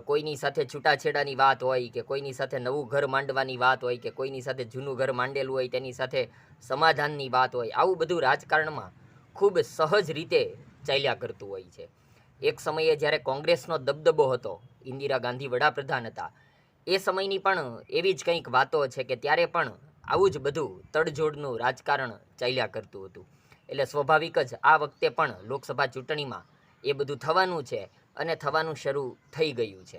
કોઈની સાથે છૂટાછેડાની વાત હોય કે કોઈની સાથે નવું ઘર માંડવાની વાત હોય કે કોઈની સાથે જૂનું ઘર માંડેલું હોય તેની સાથે સમાધાનની વાત હોય, આવું બધું રાજકારણમાં ખૂબ સહજ રીતે ચાલ્યા કરતું હોય છે. એક સમયે જ્યારે કોંગ્રેસનો દબદબો હતો, ઇન્દિરા ગાંધી વડાપ્રધાન હતા, એ સમયની પણ એવી જ કંઈક વાતો છે કે ત્યારે પણ આવું જ બધું તડજોડનું રાજકારણ ચાલ્યા કરતું હતું. એટલે સ્વાભાવિક જ આ વખતે પણ લોકસભા ચૂંટણીમાં એ બધું થવાનું છે. અને થવાનું શરૂ થઈ ગયું છે.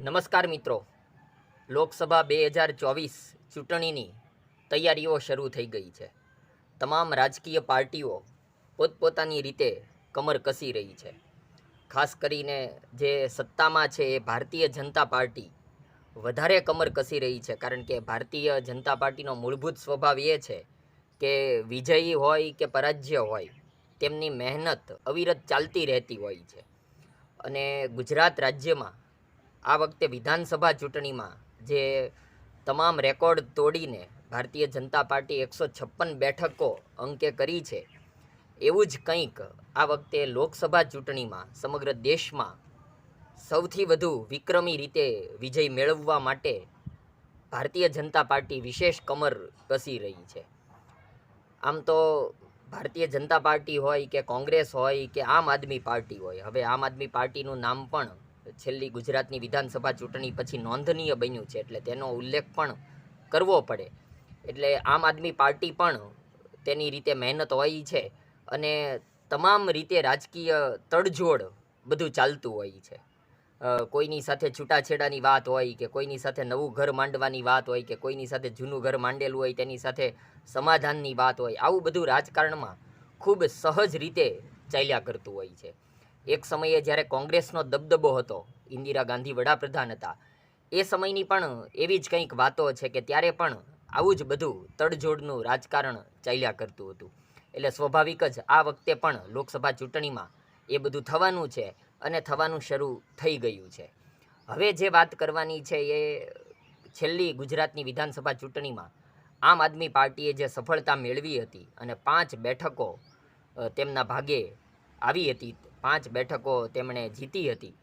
નમસ્કાર મિત્રો. લોકસભા બે હજાર ચોવીસ ચૂંટણીની તૈયારીઓ શરૂ થઈ ગઈ છે. તમામ રાજકીય પાર્ટીઓ પોતપોતાની રીતે કમર કસી રહી છે. ખાસ કરીને જે સત્તામાં છે એ ભારતીય જનતા પાર્ટી વધારે કમર કસી રહી છે. કારણ કે ભારતીય જનતા પાર્ટીનો મૂળભૂત સ્વભાવ એ છે કે વિજયી હોય કે પરાજ્ય હોય, તેમની મહેનત અવિરત ચાલતી રહેતી હોય છે. અને ગુજરાત રાજ્યમાં આ વખતે વિધાનસભા ચૂંટણીમાં જે તમામ રેકોર્ડ તોડીને ભારતીય જનતા પાર્ટી એકસો છપ્પન બેઠકો અંકે કરી છે, એવું જ કંઈક આ વખતે લોકસભા ચૂંટણીમાં સમગ્ર દેશમાં સૌથી વધુ વિક્રમી રીતે વિજય મેળવવા માટે ભારતીય જનતા પાર્ટી વિશેષ કમર કસી રહી છે. આમ તો ભારતીય જનતા પાર્ટી હોય કે કોંગ્રેસ હોય કે આમ આદમી પાર્ટી હોય, હવે આમ આદમી પાર્ટીનું નામ પણ છેલ્લી ગુજરાતની વિધાનસભા ચૂંટણી પછી નોંધનીય બન્યું છે, એટલે તેનો ઉલ્લેખ પણ કરવો પડે. એટલે આમ આદમી પાર્ટી પણ તેની રીતે મહેનત હોય છે અને તમામ રીતે રાજકીય તડજોડ બધું ચાલતું હોય છે. કોઈની સાથે છૂટાછેડાની વાત હોય કે કોઈની સાથે નવું ઘર માંડવાની વાત હોય કે કોઈની સાથે જૂનું ઘર માંડેલું હોય તેની સાથે સમાધાનની વાત હોય, આવું બધું રાજકારણમાં ખૂબ સહજ રીતે ચાલ્યા કરતું હોય છે. એક સમયે જ્યારે કોંગ્રેસનો દબદબો હતો, ઇન્દિરા ગાંધી વડાપ્રધાન હતા, એ સમયની પણ એવી જ કંઈક વાતો છે કે ત્યારે પણ આવું જ બધું તડજોડનું રાજકારણ ચાલ્યા કરતું હતું. એટલે સ્વાભાવિક જ આ વખતે પણ લોકસભા ચૂંટણીમાં એ બધું થવાનું છે. અને થવાનું શરૂ થઈ ગયું છે. હવે જે વાત કરવાની છે એ છેલ્લી ગુજરાતની વિધાનસભા ચૂંટણીમાં આમ આદમી પાર્ટીએ જે સફળતા મેળવી હતી અને પાંચ બેઠકો તેમના ભાગે આવી હતી, પાંચ બેઠકો તેમણે જીતી હતી,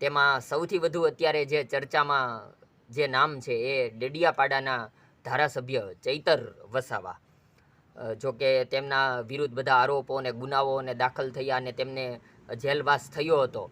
તેમાં સૌથી વધુ અત્યારે જે ચર્ચામાં જે નામ છે એ ડેડિયાપાડાના ધારાસભ્ય ચૈતર વસાવા જોકે તેમના વિરુદ્ધ બધા આરોપો અને ગુનાઓને દાખલ થયા અને તેમને જેલવાસ થયો હતો.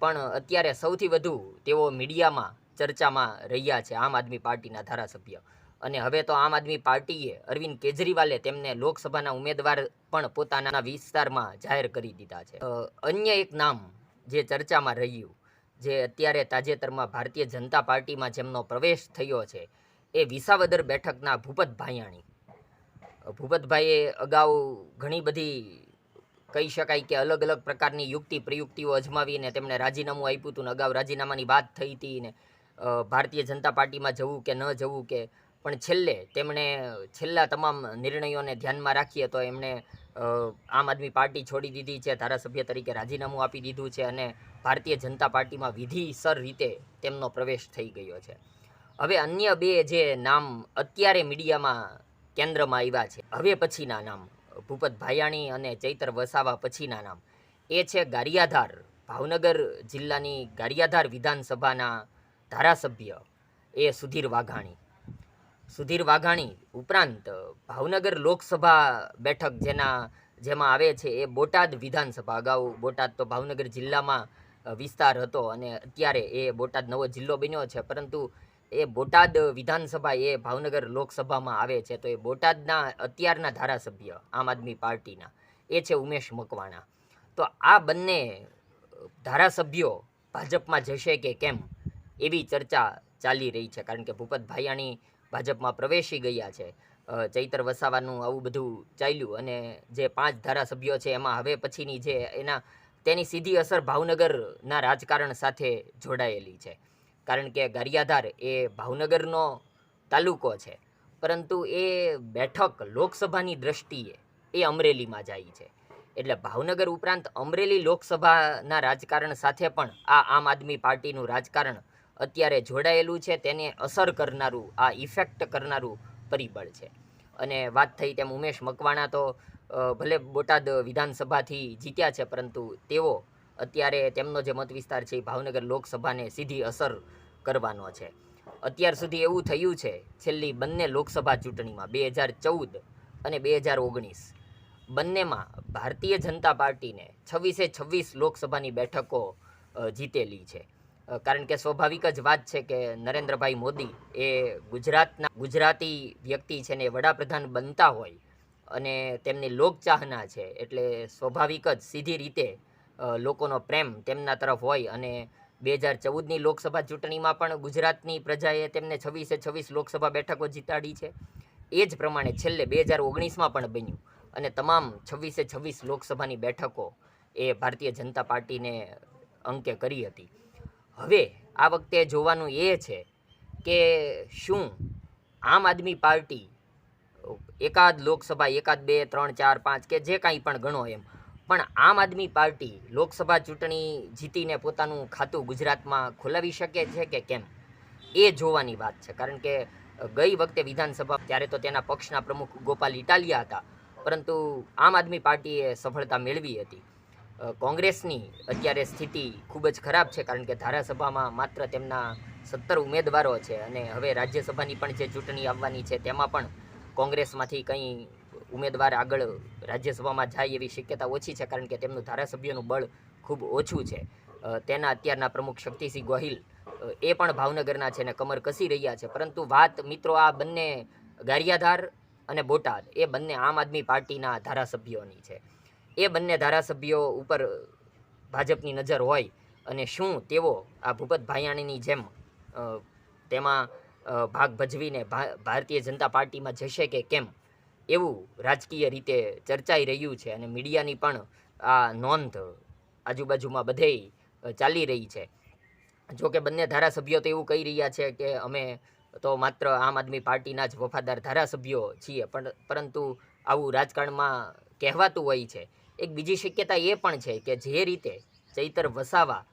પણ અત્યારે સૌથી વધુ તેઓ મીડિયામાં ચર્ચામાં રહ્યા છે આમ આદમી પાર્ટીના ધારાસભ્ય. અને હવે તો આમ આદમી પાર્ટીએ અરવિંદ કેજરીવાલે તેમને લોકસભાના ઉમેદવાર પણ પોતાના વિસ્તારમાં જાહેર કરી દીધા છે. અન્ય એક નામ જે ચર્ચામાં રહ્યું, જે અત્યારે તાજેતરમાં ભારતીય જનતા પાર્ટીમાં જેમનો પ્રવેશ થયો છે, એ વિસાવદર બેઠકના ભૂપત ભાયાણી ભૂપતભાઈએ અગાઉ ઘણી બધી કહી શકાય કે અલગ અલગ પ્રકારની યુક્તિ પ્રયુક્તિઓ અજમાવીને તેમણે રાજીનામું આપ્યું હતું ને અગાઉ રાજીનામાની વાત થઈ હતી ને ભારતીય જનતા પાર્ટીમાં જવું કે ન જવું કે, પણ છેલ્લે તેમણે છેલ્લા તમામ નિર્ણયોને ધ્યાનમાં રાખીએ તો એમણે આમ આદમી પાર્ટી છોડી દીધી છે, ધારાસભ્ય તરીકે રાજીનામું આપી દીધું છે અને ભારતીય જનતા પાર્ટીમાં વિધિસર રીતે તેમનો પ્રવેશ થઈ ગયો છે. હવે અન્ય બે જે નામ અત્યારે મીડિયામાં કેન્દ્રમાં આવ્યા છે, હવે પછીના નામ. ભૂપત ભાયાણી અને ચૈતર વસાવા પછીના નામ. એ છે ગારિયાધાર, ભાવનગર જિલ્લાની ગારિયાધાર વિધાનસભાના ધારાસભ્ય એ સુધીર વાઘાણી. સુધીર વાઘાણી ઉપરાંત ભાવનગર લોકસભા બેઠક જેના, જેમાં આવે છે એ બોટાદ વિધાનસભા. અગાઉ બોટાદ તો ભાવનગર જિલ્લામાં વિસ્તાર હતો અને અત્યારે એ બોટાદ નવો જિલ્લો બન્યો છે. પરંતુ એ બોટાદ વિધાનસભા એ ભાવનગર લોકસભામાં આવે છે, તો એ બોટાદના અત્યારના ધારાસભ્ય આમ આદમી પાર્ટીના. એ છે ઉમેશ મકવાણા. તો આ બંને ધારાસભ્યો ભાજપમાં જશે કે કેમ? એવી ચર્ચા ચાલી રહી છે, કારણ કે ભૂપત ભાયાણી ભાજપમાં પ્રવેશી ગયા છે. ચૈતર વસાવાનું આવું બધું ચાલ્યું અને જે પાંચ ધારાસભ્યો છે એમાં હવે પછીની જે એના તેની સીધી અસર ભાવનગરના રાજકારણ સાથે જોડાયેલી છે. કારણ કે ગારિયાધાર એ ભાવનગરનો તાલુકો છે. પરંતુ એ બેઠક લોકસભાની દ્રષ્ટિએ એ અમરેલીમાં જાય છે. એટલે ભાવનગર ઉપરાંત અમરેલી લોકસભાના રાજકારણ સાથે પણ આ આમ આદમી પાર્ટીનું રાજકારણ અત્યારે જોડાયેલું છે. તેને અસર કરનારું, આ ઇફેક્ટ કરનારું પરિબળ છે. અને વાત થઈ તેમ ઉમેશ મકવાણા તો ભલે બોટાદ વિધાનસભાથી જીત્યા છે, પરંતુ તેઓ અત્યારે તેમનો જે મત વિસ્તાર છે એ ભાવનગર લોકસભાને સીધી અસર કરવાનો છે. અત્યાર સુધી એવું થયું છે, છેલ્લી બંને લોકસભા ચૂંટણીમાં બે હજાર ચૌદ અને બે હજાર ઓગણીસ, બંનેમાં ભારતીય જનતા પાર્ટીને છવ્વીસે છવ્વીસ લોકસભાની બેઠકો જીતેલી છે. કારણ કે સ્વાભાવિક જ વાત છે કે નરેન્દ્રભાઈ મોદી એ ગુજરાતના, ગુજરાતી વ્યક્તિ છે ને વડાપ્રધાન બનતા હોય અને તેમની લોકચાહના છે, એટલે સ્વાભાવિક જ સીધી રીતે લોકોનો પ્રેમ તેમના તરફ હોય અને બે હજાર ચૌદની લોકસભા ચૂંટણીમાં પણ ગુજરાતની પ્રજાએ તેમને છવ્વીસે છવ્વીસ લોકસભા બેઠકો જીતાડી છે. એ જ પ્રમાણે છેલ્લે બે હજાર ઓગણીસમાં પણ બન્યું અને તમામ છવ્વીસે છવ્વીસ લોકસભાની બેઠકો એ ભારતીય જનતા પાર્ટીને અંકે કરી હતી. હવે આ વખતે જોવાનું એ છે કે શું આમ આદમી પાર્ટી એકાદ લોકસભા, એકાદ બે, ત્રણ, ચાર, પાંચ કે જે કાંઈ પણ ગણો એમ પણ આમ આદમી પાર્ટી લોકસભા ચૂંટણી જીતીને પોતાનું ખાતું ગુજરાતમાં ખોલાવી શકે છે કે કેમ? એ જોવાની વાત છે. કારણ કે ગઈ વખતે વિધાનસભા ત્યારે તો તેના પક્ષના પ્રમુખ ગોપાલ ઇટાલિયા હતા. પરંતુ આમ આદમી પાર્ટીએ સફળતા મેળવી હતી. કોંગ્રેસની અત્યારે સ્થિતિ ખૂબ જ ખરાબ છે કારણ કે ધારાસભામાં માત્ર તેમના સત્તર ઉમેદવારો છે અને હવે રાજ્યસભાની પણ જે ચૂંટણી આવવાની છે તેમાં પણ કોંગ્રેસમાંથી કંઈ ઉમેદવાર આગળ રાજ્યસભામાં જાય એવી શક્યતા ઓછી છે, કારણ કે તેમનું ધારાસભ્યોનું બળ ખૂબ ઓછું છે. તેના અત્યારના પ્રમુખ શક્તિસિંહ ગોહિલ એ પણ ભાવનગરના છે ને કમર કસી રહ્યા છે. પરંતુ વાત મિત્રો આ બંને ગારિયાધાર અને બોટાદ, એ બંને આમ આદમી પાર્ટીના ધારાસભ્યોની છે. એ બંને ધારાસભ્યો ઉપર ભાજપની નજર હોય અને શું તેઓ આ ભૂપત ભાયાણીની જેમ તેમાં ભાગ ભજવીને ભારતીય જનતા પાર્ટીમાં જશે કે કેમ? એવું રાજકીય રીતે ચર્ચાઈ રહ્યું છે અને મીડિયાની પણ આ નોંધ આજુબાજુમાં બધેય ચાલી રહી છે. જો કે બંને ધારાસભ્યો તો એવું કહી રહ્યા છે કે અમે તો માત્ર આમ આદમી પાર્ટીના જ વફાદાર ધારાસભ્યો છીએ, પણ, પરંતુ આવું રાજકારણમાં કહેવાતું હોય છે. એક બીજી શક્યતા એ પણ છે કે જે રીતે ચૈતર વસાવા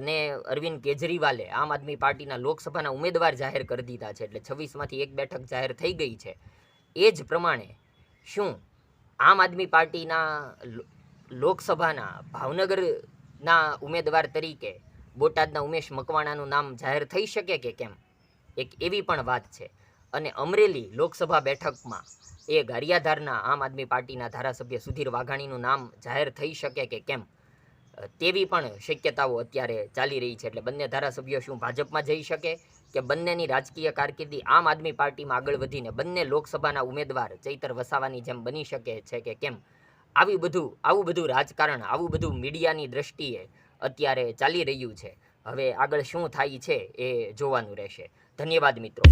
ને અરવિંદ કેજરીવાલે આમ આદમી પાર્ટીના લોકસભાના ઉમેદવાર જાહેર કરી દીધા છે, એટલે છવ્વીસમાંથી એક બેઠક જાહેર થઈ ગઈ છે. એ જ પ્રમાણે શું આમ આદમી પાર્ટીના લોકસભાના, ભાવનગરના ઉમેદવાર તરીકે બોટાદના ઉમેશ મકવાણાનું નામ જાહેર થઈ શકે કે કેમ? એક એવી પણ વાત છે. અને અમરેલી લોકસભા બેઠકમાં એ ગારિયાધારના આમ આદમી પાર્ટીના ધારાસભ્ય સુધીર વાઘાણીનું નામ જાહેર થઈ શકે કે કેમ? તેવી પણ શક્યતાઓ અત્યારે ચાલી રહી છે. એટલે બંને ધારાસભ્યો શું ભાજપમાં જઈ શકે? કે બંનેની રાજકીય કારકિર્દી આમ આદમી પાર્ટીમાં આગળ વધીને બંને લોકસભાના ઉમેદવાર ચૈતર વસાવાની જેમ બની શકે છે કે કેમ? આવી બધું, આવું બધું રાજકારણ, આવું બધું મીડિયાની દ્રષ્ટિએ અત્યારે ચાલી રહ્યું છે. હવે આગળ શું થાય છે એ જોવાનું રહેશે. ધન્યવાદ મિત્રો.